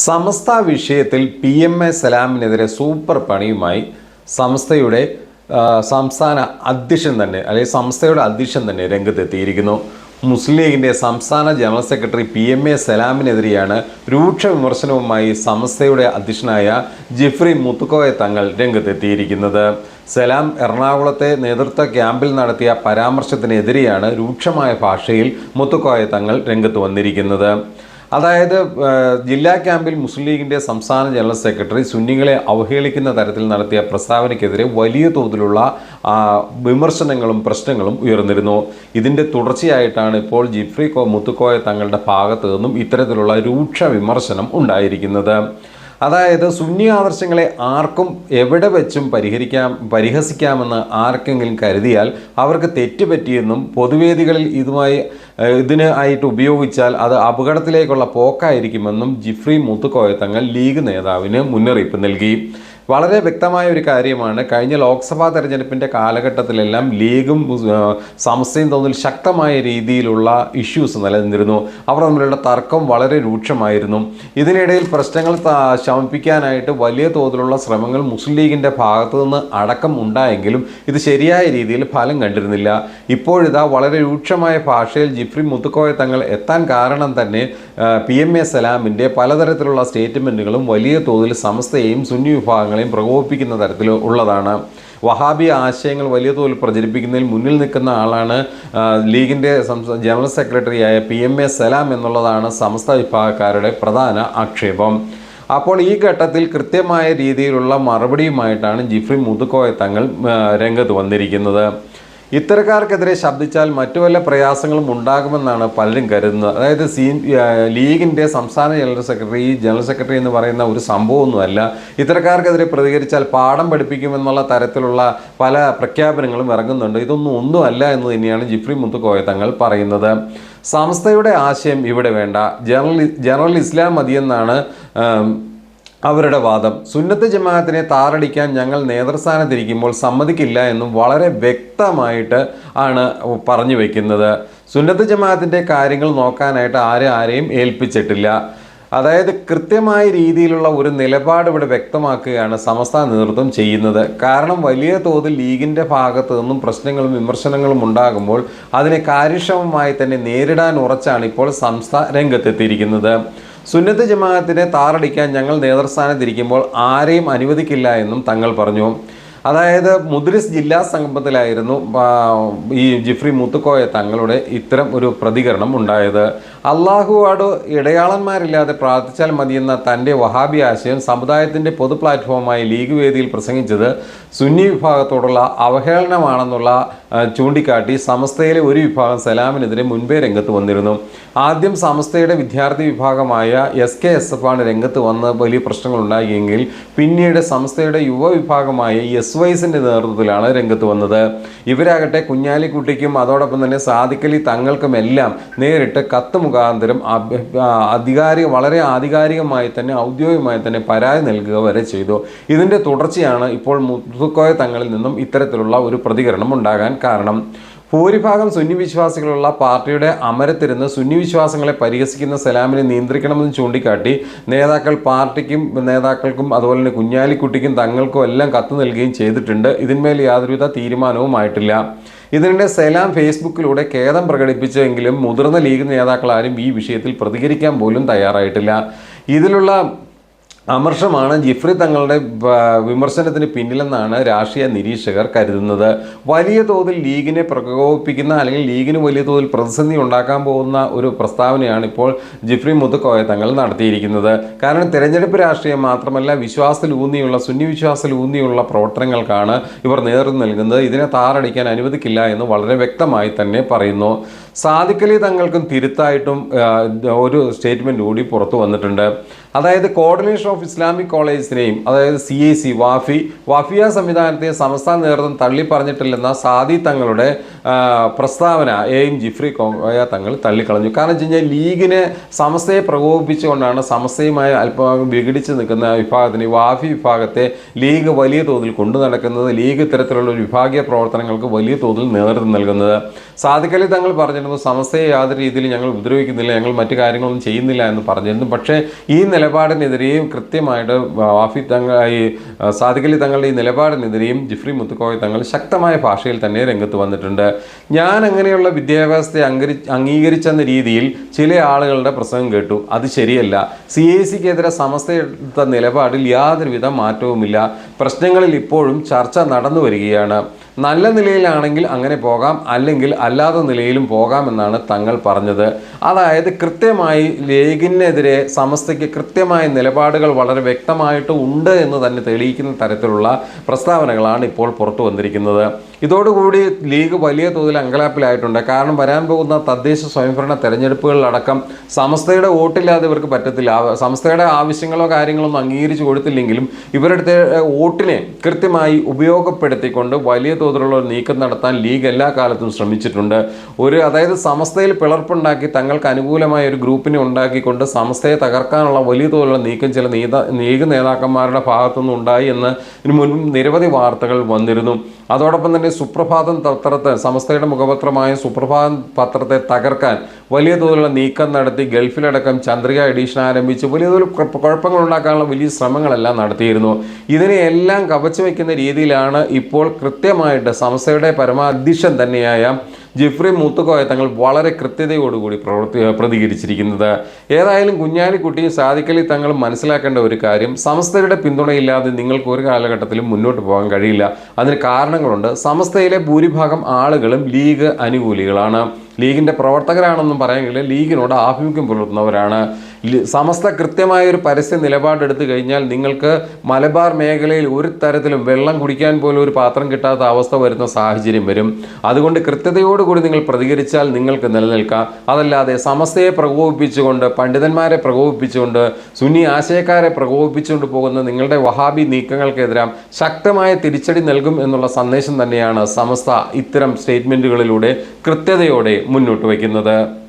സമസ്ത വിഷയത്തിൽ P M A സലാമിനെതിരെ super പണിയുമായി സംസ്ഥയുടെ സംസ്ഥാന അധ്യക്ഷൻ തന്നെ അല്ലെങ്കിൽ സംസ്ഥയുടെ അധ്യക്ഷൻ തന്നെ രംഗത്തെത്തിയിരിക്കുന്നു. മുസ്ലിം ലീഗിന്റെ സംസ്ഥാന general secretary P M A സലാമിനെതിരെയാണ് രൂക്ഷ വിമർശനവുമായി സംസ്ഥയുടെ അധ്യക്ഷനായ ജിഫ്രി മുത്തുക്കോയ തങ്ങൾ രംഗത്തെത്തിയിരിക്കുന്നത്. സലാം എറണാകുളത്തെ നേതൃത്വ ക്യാമ്പിൽ നടത്തിയ പരാമർശത്തിനെതിരെയാണ് രൂക്ഷമായ ഭാഷയിൽ മുത്തുക്കോയ തങ്ങൾ രംഗത്ത് വന്നിരിക്കുന്നത്. അതായത് ജില്ലാ ക്യാമ്പിൽ മുസ്ലിം ലീഗിന്റെ സംസ്ഥാന ജനറൽ സെക്രട്ടറി സുന്നികളെ അവഹേളിക്കുന്ന തരത്തിൽ നടത്തിയ പ്രസ്താവനയ്ക്കെതിരെ വലിയ തോതിലുള്ള വിമർശനങ്ങളും പ്രശ്നങ്ങളും ഉയർന്നിരുന്നു. ഇതിന്റെ തുടർച്ചയായിട്ടാണ് ഇപ്പോൾ ജിഫ്രി മുത്തുക്കോയ തങ്ങളുടെ ഭാഗത്തു നിന്നും ഇത്തരത്തിലുള്ള രൂക്ഷ വിമർശനം ഉണ്ടായിരിക്കുന്നത്. അതായത് സുന്നി ആദർശങ്ങളെ ആർക്കും എവിടെ വെച്ചും പരിഹരിക്കാം പരിഹസിക്കാമെന്ന് ആർക്കെങ്കിലും കരുതിയാൽ അവർക്ക് തെറ്റുപറ്റിയെന്നും പൊതുവേദികളിൽ ഇതുമായി ഇതിന് ആയിട്ട് ഉപയോഗിച്ചാൽ അത് അപകടത്തിലേക്കുള്ള പോക്കായിരിക്കുമെന്നും ജിഫ്രി മുത്തുക്കോയത്തങ്ങൾ ലീഗ് നേതാവിന് മുന്നറിയിപ്പ് നൽകി. വളരെ വ്യക്തമായ ഒരു കാര്യമാണ്. കഴിഞ്ഞ ലോക്സഭാ തെരഞ്ഞെടുപ്പിന്റെ കാലഘട്ടത്തിലെല്ലാം ലീഗും സമസ്തയും തോന്നൽ ശക്തമായ രീതിയിലുള്ള ഇഷ്യൂസ് നിലനിന്നിരുന്നു. അവർ തമ്മിലുള്ള തർക്കം വളരെ രൂക്ഷമായിരുന്നു. ഇതിനിടയിൽ പ്രശ്നങ്ങൾ ശമിപ്പിക്കാനായിട്ട് വലിയ തോതിലുള്ള ശ്രമങ്ങൾ മുസ്ലിം ലീഗിന്റെ ഭാഗത്തു നിന്ന് അടക്കം ഉണ്ടായെങ്കിലും ഇത് ശരിയായ രീതിയിൽ ഫലം കണ്ടിരുന്നില്ല. ഇപ്പോഴിതാ വളരെ രൂക്ഷമായ ഭാഷയിൽ ജിഫ്രി മുത്തുക്കോയ തങ്ങൾ എത്താൻ കാരണം തന്നെ പി എം എ സലാമിന്റെ പലതരത്തിലുള്ള സ്റ്റേറ്റ്മെന്റുകളും വലിയ തോതിൽ സമസ്തയെയും സുന്നി വിഭാഗങ്ങളെയും പ്രകോപിപ്പിക്കുന്ന തരത്തിൽ ഉള്ളതാണ്. വഹാബി ആശയങ്ങൾ വലിയ തോതിൽ പ്രചരിപ്പിക്കുന്നതിൽ മുന്നിൽ നിൽക്കുന്ന ആളാണ് ലീഗിന്റെ ജനറൽ സെക്രട്ടറിയായ പി എം എ സലാം എന്നുള്ളതാണ് സമസ്ത വിഭാഗക്കാരുടെ പ്രധാന ആക്ഷേപം. അപ്പോൾ ഈ ഘട്ടത്തിൽ കൃത്യമായ രീതിയിലുള്ള മറുപടിയുമായിട്ടാണ് ജിഫ്രി മുതുക്കോയ തങ്ങൾ രംഗത്ത് വന്നിരിക്കുന്നത്. ഇത്തരക്കാർക്കെതിരെ ശബ്ദിച്ചാൽ മറ്റു വല്ല പ്രയാസങ്ങളും ഉണ്ടാകുമെന്നാണ് പലരും കരുതുന്നത്. അതായത് സീ ലീഗിന്റെ സംസ്ഥാന ജനറൽ സെക്രട്ടറി ജനറൽ സെക്രട്ടറി എന്ന് പറയുന്ന ഒരു സംഭവമൊന്നുമല്ല. ഇത്തരക്കാർക്കെതിരെ പ്രതികരിച്ചാൽ പാഠം പഠിപ്പിക്കുമെന്നുള്ള തരത്തിലുള്ള പല പ്രഖ്യാപനങ്ങളും ഇറങ്ങുന്നുണ്ട്. ഇതൊന്നും ഒന്നുമല്ല എന്ന് തന്നെയാണ് ജിഫ്രി മുത്തുക്കോയ തങ്ങൾ പറയുന്നത്. സംസ്ഥയുടെ ആശയം ഇവിടെ വേണ്ട. ജനറൽ ജനറൽ ഇസ്ലാം മതിയെന്നാണ് അവരുടെ വാദം. സുന്നത്ത് ജമാഅത്തിനെ താറടിക്കാൻ ഞങ്ങൾ നേതൃസ്ഥാനത്തിരിക്കുമ്പോൾ സമ്മതിക്കില്ല എന്നും വളരെ വ്യക്തമായിട്ട് ആണ് പറഞ്ഞു വയ്ക്കുന്നത് സുന്നത്ത് ജമാഅത്തിന്റെ കാര്യങ്ങൾ നോക്കാനായിട്ട് ആരും ആരെയും ഏൽപ്പിച്ചിട്ടില്ല. അതായത് കൃത്യമായ രീതിയിലുള്ള ഒരു നിലപാട് ഇവിടെ വ്യക്തമാക്കുകയാണ് സമസ്ത നേതൃത്വം ചെയ്യുന്നത്. കാരണം വലിയ തോതിൽ ലീഗിന്റെ ഭാഗത്തു നിന്നും പ്രശ്നങ്ങളും വിമർശനങ്ങളും ഉണ്ടാകുമ്പോൾ അതിനെ കാര്യക്ഷമമായി തന്നെ നേരിടാൻ ഉറച്ചാണ് ഇപ്പോൾ സംസ്ഥ രംഗത്തെത്തിയിരിക്കുന്നത്. സുന്നത്ത് ജമാഅത്തിനെ താറടിക്കാൻ ഞങ്ങൾ നേതൃസ്ഥാനത്തിരിക്കുമ്പോൾ ആരെയും അനുവദിക്കില്ല എന്നും തങ്ങൾ പറഞ്ഞു. അതായത് മുദ്രിസ് ജില്ലാ സംഗമത്തിലായിരുന്നു ഈ ജിഫ്രി മുത്തുക്കോയ തങ്ങളുടെ ഇത്തരം ഒരു പ്രതികരണം ഉണ്ടായത്. അള്ളാഹുവാട് ഇടയാളന്മാരില്ലാതെ പ്രാർത്ഥിച്ചാൽ മതിയെന്ന തന്റെ വഹാബി ആശയം സമുദായത്തിന്റെ പൊതു പ്ലാറ്റ്ഫോമായി ലീഗ് വേദിയിൽ പ്രസംഗിച്ചത് സുന്നി വിഭാഗത്തോടുള്ള അവഹേളനമാണെന്നുള്ള ചൂണ്ടിക്കാട്ടി സമസ്തയിലെ ഒരു വിഭാഗം സലാമിനെതിരെ മുൻപേ രംഗത്ത് വന്നിരുന്നു. ആദ്യം സമസ്തയുടെ വിദ്യാർത്ഥി വിഭാഗമായ എസ് കെ എസ് എഫ് ആണ് രംഗത്ത് വന്ന് വലിയ പ്രശ്നങ്ങൾ ഉണ്ടാകിയെങ്കിൽ പിന്നീട് സമസ്തയുടെ യുവ വിഭാഗമായ എസ് വൈസിന്റെ നേതൃത്വത്തിലാണ് രംഗത്ത് വന്നത്. ഇവരാകട്ടെ കുഞ്ഞാലിക്കുട്ടിക്കും അതോടൊപ്പം തന്നെ സാദിക്കലി തങ്ങൾക്കുമെല്ലാം നേരിട്ട് കത്ത് മുഖാന്തരം അധികാരിക വളരെ ആധികാരികമായി തന്നെ ഔദ്യോഗികമായി തന്നെ പരാതി നൽകുക വരെ ചെയ്തു. ഇതിന്റെ തുടർച്ചയാണ് ഇപ്പോൾ മുത്തുക്കോയ തങ്ങളിൽ നിന്നും ഇത്തരത്തിലുള്ള ഒരു പ്രതികരണം ഉണ്ടാകാൻ കാരണം. ഭൂരിഭാഗം സുന്നി വിശ്വാസികളുള്ള പാർട്ടിയുടെ അമരത്തിരുന്ന് സുന്നി വിശ്വാസങ്ങളെ പരിഹസിക്കുന്ന സലാമിനെ നിയന്ത്രിക്കണമെന്ന് ചൂണ്ടിക്കാട്ടി നേതാക്കൾ പാർട്ടിക്കും നേതാക്കൾക്കും അതുപോലെ തന്നെ കുഞ്ഞാലിക്കുട്ടിക്കും തങ്ങൾക്കും എല്ലാം കത്ത് നൽകുകയും ചെയ്തിട്ടുണ്ട്. ഇതിന്മേൽ യാതൊരുവിധ തീരുമാനവും ആയിട്ടില്ല ഇതിനിടെ സലാം ഫേസ്ബുക്കിലൂടെ ഖേദം പ്രകടിപ്പിച്ചെങ്കിലും മുതിർന്ന ലീഗ് നേതാക്കളാരും ഈ വിഷയത്തിൽ പ്രതികരിക്കാൻ പോലും തയ്യാറായിട്ടില്ല. ഇതിലുള്ള അമർഷമാണ് ജിഫ്രി തങ്ങളുടെ വിമർശനത്തിന് പിന്നിലെന്നാണ് രാഷ്ട്രീയ നിരീക്ഷകർ കരുതുന്നത്. വലിയ തോതിൽ ലീഗിനെ പ്രകോപിപ്പിക്കുന്ന അല്ലെങ്കിൽ ലീഗിന് വലിയ തോതിൽ പ്രതിസന്ധി ഉണ്ടാക്കാൻ പോകുന്ന ഒരു പ്രസ്താവനയാണ് ഇപ്പോൾ ജിഫ്രി മുത്തുക്കോയ തങ്ങൾ നടത്തിയിരിക്കുന്നത്. കാരണം തിരഞ്ഞെടുപ്പ് രാഷ്ട്രീയം മാത്രമല്ല വിശ്വാസത്തിലൂന്നിയുള്ള സുന്നി വിശ്വാസത്തിലൂന്നിയുള്ള പ്രവർത്തനങ്ങൾക്കാണ് ഇവർ നേതൃത്വം നൽകുന്നത്. ഇതിനെ താറടിക്കാൻ അനുവദിക്കില്ല എന്ന് വളരെ വ്യക്തമായി തന്നെ പറയുന്നു. സാദിക്കലി തങ്ങൾക്കും തിരുത്തായിട്ടും ഒരു സ്റ്റേറ്റ്മെന്റ് കൂടി പുറത്തു വന്നിട്ടുണ്ട്. അതായത് കോർഡിനേഷൻ ഓഫ് ഇസ്ലാമിക് കോളേജസിനെയും അതായത് C I C Wafy Wafiyya സംവിധാനത്തെ സംസ്ഥാന നേതൃത്വം തള്ളി പറഞ്ഞിട്ടില്ലെന്ന സാദി തങ്ങളുടെ പ്രസ്താവന എ എം ജിഫ്രി കോയ തങ്ങൾ തള്ളിക്കളഞ്ഞു. കാരണം വെച്ച് കഴിഞ്ഞാൽ ലീഗിനെ സമസ്തയെ പ്രകോപിപ്പിച്ചുകൊണ്ടാണ് സമസ്തയുമായി അല്പം വിഘടിച്ച് നിൽക്കുന്ന വിഭാഗത്തിന് വാഫി വിഭാഗത്തെ ലീഗ് വലിയ തോതിൽ കൊണ്ടു നടക്കുന്നത് ലീഗ് ഇത്തരത്തിലുള്ള വിഭാഗീയ പ്രവർത്തനങ്ങൾക്ക് വലിയ തോതിൽ നേതൃത്വം നൽകുന്നത്. സാദിഖലി തങ്ങൾ പറഞ്ഞിട്ടുണ്ട് പറഞ്ഞിരുന്നു സമസ്തയെ യാതൊരു രീതിയിൽ ഞങ്ങൾ ഉപദ്രവിക്കുന്നില്ല ഞങ്ങൾ മറ്റു കാര്യങ്ങളൊന്നും ചെയ്യുന്നില്ല എന്ന് പറഞ്ഞിരുന്നു. പക്ഷേ ഈ നിലപാടിനെതിരെയും കൃത്യമായിട്ട് വാഫി തങ്ങൾ ഈ സാദിഖലി തങ്ങളുടെ ഈ നിലപാടിനെതിരെയും ജിഫ്രി മുത്തുക്കോയ തങ്ങൾ ശക്തമായ ഭാഷയിൽ തന്നെ രംഗത്ത് വന്നിട്ടുണ്ട്. ഞാൻ അങ്ങനെയുള്ള വിദ്യാഭ്യാസത്തെ അംഗീകരി അംഗീകരിച്ചെന്ന രീതിയിൽ ചില ആളുകളുടെ പ്രസംഗം കേട്ടു. അത് ശരിയല്ല. സി എ സിക്കെതിരെ സമസ്തയെടുത്ത നിലപാടിൽ യാതൊരുവിധ മാറ്റവുമില്ല. പ്രശ്നങ്ങളിൽ ഇപ്പോഴും ചർച്ച നടന്നു വരികയാണ്. നല്ല നിലയിലാണെങ്കിൽ അങ്ങനെ പോകാം അല്ലെങ്കിൽ അല്ലാത്ത നിലയിലും പോകാമെന്നാണ് തങ്ങൾ പറഞ്ഞത്. അതായത് കൃത്യമായി ലീഗിനെതിരെ സമസ്തയ്ക്ക് കൃത്യമായ നിലപാടുകൾ വളരെ വ്യക്തമായിട്ട് ഉണ്ട് എന്ന് തന്നെ തെളിയിക്കുന്ന തരത്തിലുള്ള പ്രസ്താവനകളാണ് ഇപ്പോൾ പുറത്തു വന്നിരിക്കുന്നത്. ഇതോടുകൂടി ലീഗ് വലിയ തോതിൽ അങ്കലാപ്പിലായിട്ടുണ്ട്. കാരണം വരാൻ പോകുന്ന തദ്ദേശ സ്വയംഭരണ തെരഞ്ഞെടുപ്പുകളിലടക്കം സമസ്തയുടെ വോട്ടില്ലാതെ ഇവർക്ക് പറ്റത്തില്ല. സംസ്ഥയുടെ ആവശ്യങ്ങളോ കാര്യങ്ങളോ ഒന്നും അംഗീകരിച്ചു കൊടുത്തില്ലെങ്കിലും ഇവരുടെ വോട്ടിനെ കൃത്യമായി ഉപയോഗപ്പെടുത്തിക്കൊണ്ട് വലിയ തോതിലുള്ള നീക്കം നടത്താൻ ലീഗ് എല്ലാ കാലത്തും ശ്രമിച്ചിട്ടുണ്ട്. ഒരു അതായത് സമസ്തയിൽ പിളർപ്പുണ്ടാക്കി തങ്ങൾക്ക് അനുകൂലമായ ഒരു ഗ്രൂപ്പിനെ ഉണ്ടാക്കിക്കൊണ്ട് സമസ്തയെ തകർക്കാനുള്ള വലിയ തോതിലുള്ള നീക്കം ചില നേതാ ലീഗ് നേതാക്കന്മാരുടെ ഭാഗത്തുനിന്ന് ഉണ്ടായി എന്ന് മുൻപ് നിരവധി വാർത്തകൾ വന്നിരുന്നു. അതോടൊപ്പം തന്നെ സുപ്രഭാതം പത്രത്തെ സമസ്തയുടെ മുഖപത്രമായ സുപ്രഭാതം പത്രത്തെ തകർക്കാൻ വലിയ തോതിലുള്ള നീക്കം നടത്തി ഗൾഫിലടക്കം ചന്ദ്രിക എഡീഷൻ ആരംഭിച്ച് വലിയ തോതിൽ കുഴപ്പ- കുഴപ്പങ്ങൾ ഉണ്ടാക്കാനുള്ള വലിയ ശ്രമങ്ങളെല്ലാം നടത്തിയിരുന്നു. ഇതിനെയെല്ലാം കവച്ചു വയ്ക്കുന്ന രീതിയിലാണ് ഇപ്പോൾ കൃത്യമായിട്ട് സമസ്തയുടെ പരമാധ്യക്ഷൻ തന്നെയായ ജിഫ്രി മൂത്തുകോയ തങ്ങൾ വളരെ കൃത്യതയോടുകൂടി പ്രവർത്തി പ്രതികരിച്ചിരിക്കുന്നത്. ഏതായാലും കുഞ്ഞാലിക്കുട്ടി സാദിക്കലി തങ്ങൾ മനസ്സിലാക്കേണ്ട ഒരു കാര്യം സമസ്തയുടെ പിന്തുണയില്ലാതെ നിങ്ങൾക്ക് ഒരു കാലഘട്ടത്തിലും മുന്നോട്ട് പോകാൻ കഴിയില്ല. അതിന് കാരണങ്ങളുണ്ട്. സമസ്തയിലെ ഭൂരിഭാഗം ആളുകളും ലീഗ് അനുകൂലികളാണ്. ലീഗിന്റെ പ്രവർത്തകരാണെന്നും പറയാമെങ്കിൽ ലീഗിനോട് ആഭിമുഖ്യം പുലർത്തുന്നവരാണ്. സമസ്ത കൃത്യമായ ഒരു പരസ്യ നിലപാടെടുത്തു കഴിഞ്ഞാൽ നിങ്ങൾക്ക് മലബാർ മേഖലയിൽ ഒരു തരത്തിലും വെള്ളം കുടിക്കാൻ പോലും ഒരു പാത്രം കിട്ടാത്ത അവസ്ഥ വരുന്ന സാഹചര്യം വരും. അതുകൊണ്ട് കൃത്യതയോടുകൂടി നിങ്ങൾ പ്രതികരിച്ചാൽ നിങ്ങൾക്ക് നിലനിൽക്കാം. അതല്ലാതെ സമസ്തയെ പ്രകോപിപ്പിച്ചുകൊണ്ട് പണ്ഡിതന്മാരെ പ്രകോപിപ്പിച്ചുകൊണ്ട് സുന്നി ആശയക്കാരെ പ്രകോപിപ്പിച്ചുകൊണ്ട് പോകുന്ന നിങ്ങളുടെ വഹാബി നീക്കങ്ങൾക്കെതിരെ ശക്തമായ തിരിച്ചടി നൽകും എന്നുള്ള സന്ദേശം തന്നെയാണ് സമസ്ത ഇത്തരം സ്റ്റേറ്റ്മെന്റുകളിലൂടെ കൃത്യതയോടെ മുന്നോട്ട് വയ്ക്കുന്നത്.